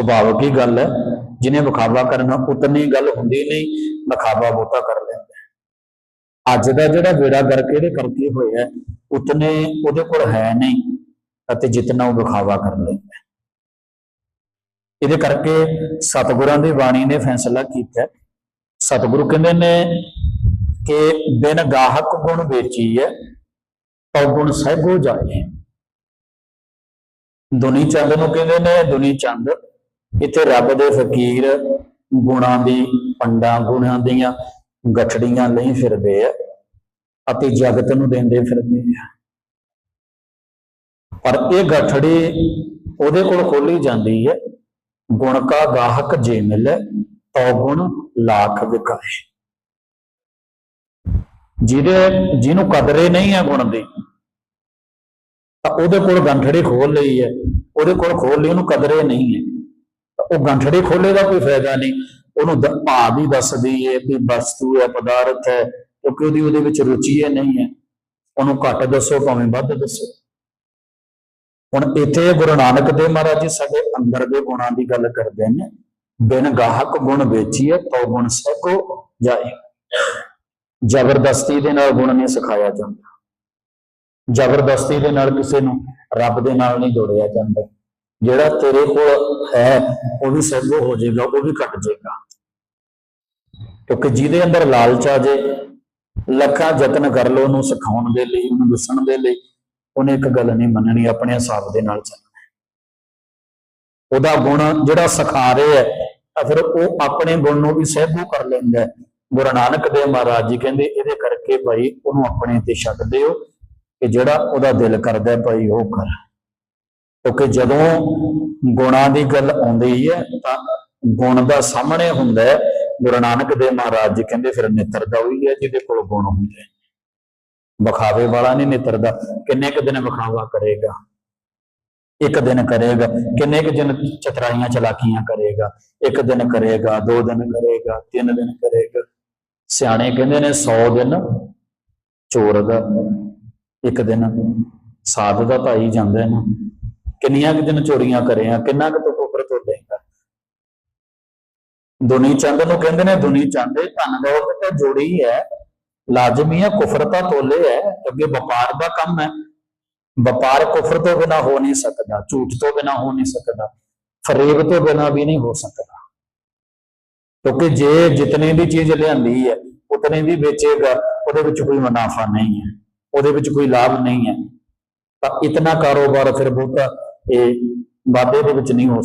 ਸੁਭਾਵਿਕ ਹੀ ਗੱਲ ਹੈ। ਜਿਹਨੇ ਵਿਖਾਵਾ ਕਰਨਾ, ਉਤਨੀ ਗੱਲ ਹੁੰਦੀ ਨਹੀਂ ਵਿਖਾਵਾ ਬਹੁਤਾ ਕਰ ਲੈਂਦਾ ਅੱਜ ਦਾ ਜਿਹੜਾ ਬੇੜਾ ਗਰਕ ਇਹਦੇ ਕਰਕੇ ਹੋਇਆ, ਉਤਨੇ ਉਹਦੇ ਕੋਲ ਹੈ ਨਹੀਂ, ਅਤੇ ਜਿਤਨਾ ਉਹ ਵਿਖਾਵਾ ਕਰ ਲੈਂਦਾ ਇਹਦੇ ਕਰਕੇ ਸਤਿਗੁਰਾਂ ਦੀ ਬਾਣੀ ਨੇ ਫੈਸਲਾ ਕੀਤਾ ਸਤਿਗੁਰੂ ਕਹਿੰਦੇ ਨੇ ਕਿ ਬਿਨ ਗਾਹਕ ਗੁਣ ਵੇਚੀ ਹੈ ਤਉ ਗੁਣ ਸਹਿਗੋ ਜਾਏ। ਦੁਨੀ ਚੰਦ ਨੂੰ ਕਹਿੰਦੇ ਨੇ, ਦੁਨੀ ਚੰਦ ਇੱਥੇ ਰੱਬ ਦੇ ਫਕੀਰ ਗੁਣਾਂ ਦੀ, ਪੰਡਾਂ ਗੁਣਾਂ ਦੀਆਂ ਗੱਠੜੀਆਂ ਲਈ ਫਿਰਦੇ ਆ ਅਤੇ ਜਗਤ ਨੂੰ ਦਿੰਦੇ ਫਿਰਦੇ ਆ। ਪਰ ਇਹ ਗੱਠੜੀ ਉਹਦੇ ਕੋਲ ਖੋਲੀ ਜਾਂਦੀ ਹੈ, ਗੁਣ ਕਾ ਗਾਹਕ ਜੇ ਮਿਲੇ, ਤਉ ਗੁਣ ਲੱਖ ਵਿਕਾਏ। ਜਿਹਦੇ, ਜਿਹਨੂੰ ਕਦਰੇ ਨਹੀਂ ਹੈ ਗੁਣ ਦੀ, ਤਾਂ ਉਹਦੇ ਕੋਲ ਗੰਠੜੀ ਖੋਲ ਲਈ ਹੈ, ਉਹਦੇ ਕੋਲ ਖੋਲ ਲਈ ਉਹਨੂੰ ਕਦਰੇ ਨਹੀਂ ਹੈ। ਉਹ ਗੰਠੜੀ ਖੋਲੇ ਦਾ ਕੋਈ ਫਾਇਦਾ ਨਹੀਂ। ਉਹਨੂੰ ਦ- ਭਾਵ ਹੀ ਦੱਸਦੀ ਹੈ ਕਿ ਵਸਤੂ ਹੈ ਪਦਾਰਥ ਹੈ, ਕਿਉਂਕਿ ਉਹਦੀ ਉਹਦੇ ਵਿੱਚ ਰੁਚੀ ਹੈ ਨਹੀਂ ਹੈ। ਉਹਨੂੰ ਘੱਟ ਦੱਸੋ, ਭਾਵੇਂ ਵੱਧ ਦੱਸੋ। ਹੁਣ ਇੱਥੇ ਗੁਰੂ ਨਾਨਕ ਦੇਵ ਮਹਾਰਾਜ ਜੀ ਸਾਡੇ ਅੰਦਰ ਦੇ ਗੁਣਾਂ ਦੀ ਗੱਲ ਕਰਦੇ ਨੇ। ਬਿਨ ਗਾਹਕ ਗੁਣ ਵੇਚੀਏ ਤਉ ਗੁਣ ਸਹਿਕੋ ਜਾਏ। ਜ਼ਬਰਦਸਤੀ ਦੇ ਨਾਲ ਗੁਣ ਨਹੀਂ ਸਿਖਾਇਆ ਜਾਂਦਾ। ਜ਼ਬਰਦਸਤੀ ਦੇ ਨਾਲ ਕਿਸੇ ਨੂੰ ਰੱਬ ਦੇ ਨਾਲ ਨਹੀਂ ਜੋੜਿਆ ਜਾਂਦਾ। ਜਿਹੜਾ ਤੇਰੇ ਕੋਲ ਹੈ, ਉਹ ਵੀ ਸਹਿਗੋ ਹੋ ਜਾਏਗਾ, ਉਹ ਵੀ ਘਟ ਜਾਏਗਾ। ਕਿਉਂਕਿ ਜਿਹਦੇ ਅੰਦਰ ਲਾਲਚ ਆ ਜੇ, ਲੱਖਾਂ ਯਤਨ ਕਰ ਲੋ ਉਹਨੂੰ ਸਿਖਾਉਣ ਦੇ ਲਈ, ਉਹਨੂੰ ਦੱਸਣ ਦੇ ਲਈ, ਉਹਨੇ ਇੱਕ ਗੱਲ ਨਹੀਂ ਮੰਨਣੀ, ਆਪਣੇ ਹਿਸਾਬ ਦੇ ਨਾਲ ਚੱਲਣਾ। ਉਹਦਾ ਗੁਣ ਜਿਹੜਾ ਸਿਖਾ ਰਿਹਾ ਹੈ, ਤਾਂ ਫਿਰ ਉਹ ਆਪਣੇ ਗੁਣ ਨੂੰ ਵੀ ਸਹਿਬੂ ਕਰ ਲੈਂਦਾ ਗੁਰੂ ਨਾਨਕ ਦੇਵ ਮਹਾਰਾਜ ਜੀ ਕਹਿੰਦੇ, ਇਹਦੇ ਕਰਕੇ ਭਾਈ ਉਹਨੂੰ ਆਪਣੇ ਤੇ ਛੱਡ ਦਿਓ, ਕਿ ਜਿਹੜਾ ਉਹਦਾ ਦਿਲ ਕਰਦਾ ਭਾਈ ਉਹ ਕਰ। ਕਿਉਂਕਿ ਜਦੋਂ ਗੁਣਾਂ ਦੀ ਗੱਲ ਆਉਂਦੀ ਹੈ ਤਾਂ ਗੁਣ ਦਾ ਸਾਹਮਣੇ ਹੁੰਦਾ ਹੈ। ਗੁਰੂ ਨਾਨਕ ਦੇਵ ਮਹਾਰਾਜ ਜੀ ਕਹਿੰਦੇ, ਫਿਰ ਨਿਤਰਦਾ ਉਹੀ ਹੈ ਜਿਹਦੇ ਕੋਲ ਗੁਣ ਹੁੰਦੇ ਵਿਖਾਵੇ ਵਾਲਾ ਨਹੀਂ ਨਿਤਰਦਾ। ਕਿੰਨੇ ਕੁ ਦਿਨ ਵਿਖਾਵਾ ਕਰੇਗਾ? ਇੱਕ ਦਿਨ ਕਰੇਗਾ। ਕਿੰਨੇ ਕੁ ਦਿਨ ਚਤਰਾਈਆਂ ਚਲਾਕੀਆਂ ਕਰੇਗਾ? ਇੱਕ ਦਿਨ ਕਰੇਗਾ, ਦੋ ਦਿਨ ਕਰੇਗਾ, ਤਿੰਨ ਦਿਨ ਕਰੇਗਾ। ਸਿਆਣੇ ਕਹਿੰਦੇ ਨੇ 100 ਦਿਨ ਚੋਰ ਦਾ, ਇੱਕ ਦਿਨ ਸਾਧ ਦਾ ਤਾਂ ਹੀ ਜਾਂਦਾ ਨਾ। ਕਿੰਨੀਆਂ ਕੁ ਦਿਨ ਚੋਰੀਆਂ ਕਰਿਆ ਕਿੰਨਾ ਕੁ ਤੂੰ ਕੁਫਰ ਤੋਂ ਦੇਗਾ ਦੁਨੀ ਚੰਦ ਨੂੰ ਕਹਿੰਦੇ ਨੇ, ਦੁਨੀ ਚੰਦ ਧਨ ਦੌਲਤ ਤਾਂ ਜੋੜੀ ਹੈ, ਲਾਜ਼ਮੀ ਹੈ ਕੁਫਰ ਤਾਂ ਤੋਲੇ ਹੈ, ਅੱਗੇ ਵਪਾਰ ਦਾ ਕੰਮ ਹੈ। ਵਪਾਰ ਕੁਫਰ ਤੋਂ ਬਿਨਾ ਹੋ ਨਹੀਂ ਸਕਦਾ, ਝੂਠ ਤੋਂ ਬਿਨਾ ਹੋ ਨਹੀਂ ਸਕਦਾ, ਫਰੇਬ ਤੋਂ ਬਿਨਾ ਵੀ ਨਹੀਂ ਹੋ ਸਕਦਾ। ਕਿਉਂਕਿ ਜੇ ਜਿਤਨੇ ਦੀ ਚੀਜ਼ ਲਿਆਂਦੀ ਹੈ, ਉਤਨੇ ਦੀ ਵੇਚੇਗਾ, ਉਹਦੇ ਵਿੱਚ ਕੋਈ ਮੁਨਾਫਾ ਨਹੀਂ ਹੈ, ਉਹਦੇ ਵਿੱਚ ਕੋਈ ਲਾਭ ਨਹੀਂ ਹੈ। ਤਾਂ ਇਤਨਾ ਕਾਰੋਬਾਰ ਫਿਰ ਬਹੁਤਾ ਇਹ ਵਾਧੇ ਦੇ ਵਿੱਚ ਨਹੀਂ ਹੋ